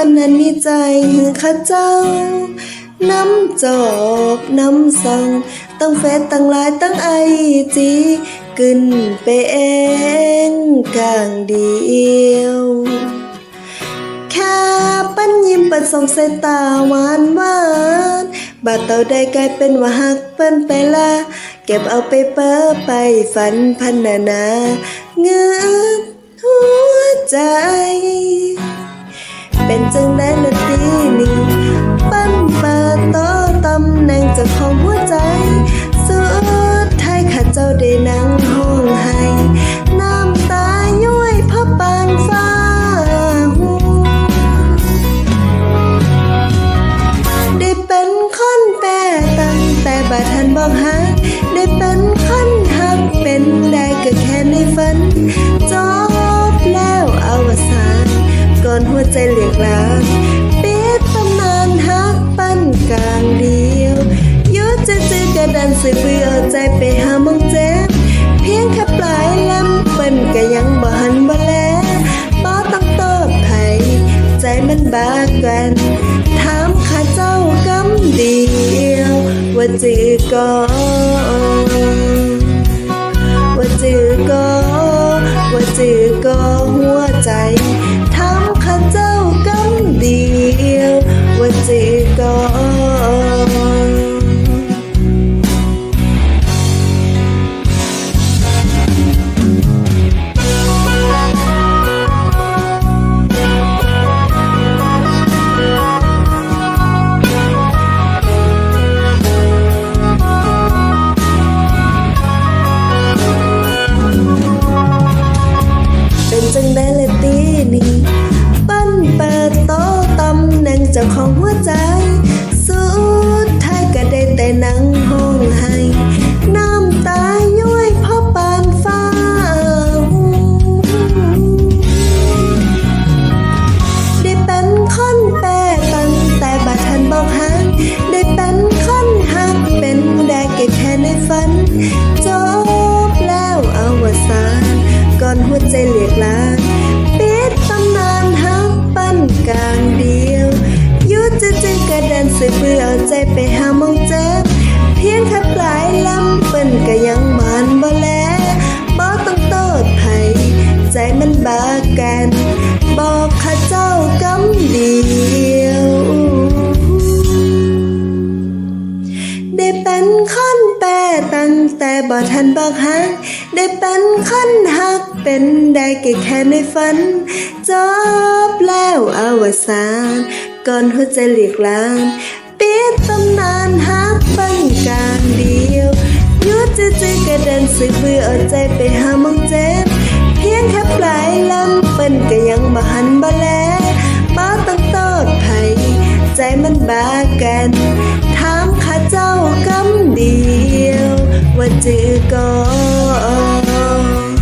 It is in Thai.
ปันนั้นมีใจหือข้าเจ้า น้ำจอบน้ำซองตั้งเฟซตั้งลน์ตั้งไอจีกึนไปเองกลางเดียวแค่ปั้นยิ้มปิดส่งสายตาหวานหวานบาดเต่าได้กลายเป็นว่าหักเปิ้นไปละเก็บเอาไปเปอไปฝันพันนานาเงือหัวใจ งแต่าทันบอกฮักได้เป็นคนฮักเป็นได้ก็แค่ในฝันจบแล้วอวสานก่อนหัวใจเหลียกลาง จือก็ว่าจือก็ว่าจือก็หัวใจทำข้าเจ้ากำเดียวว่าจือก็ ของหัวใจ สุดท้ายก็ได้แต่นั่งห้องไห้ น้ำตาย้อยเพราะปานฟ้า ได้เป็นคนแปรตั้งแต่บาทันบอกฮักได้เป็นคนฮักเป็นได้แค่แค่ในฝัน จบแล้วอวสานก่อนหัวใจเหลียกลา กระดันสืบเบื่อเอาใจไปหามองเจ็บเพียงแค่ปลายลำเปิ้นก็ยังมันบ่แลบ่ต้องโตดไผใจมันบากัน บอกข้าเจ้ากำเดียว ได้เป็นคนแปรตั้งแต่บ่ทันบอกฮักได้เป็นคนฮักเป็นได้แค่แค่ในฝัน จบแล้วอวสาน ก่อนหัวใจเหลียกลางปิดตำนานฮักปันกลางเดียวยุดจะจืกระเด็นสึกเบื่อเอาใจไปหามองเจ็บเพียงแค่ปลายลำเปิ้นก็ยังบ่หันบ่แลบ่ต้องโตดไผใจมันบากันถามข้าเจ้ากำเดียว ว่าจือก่อน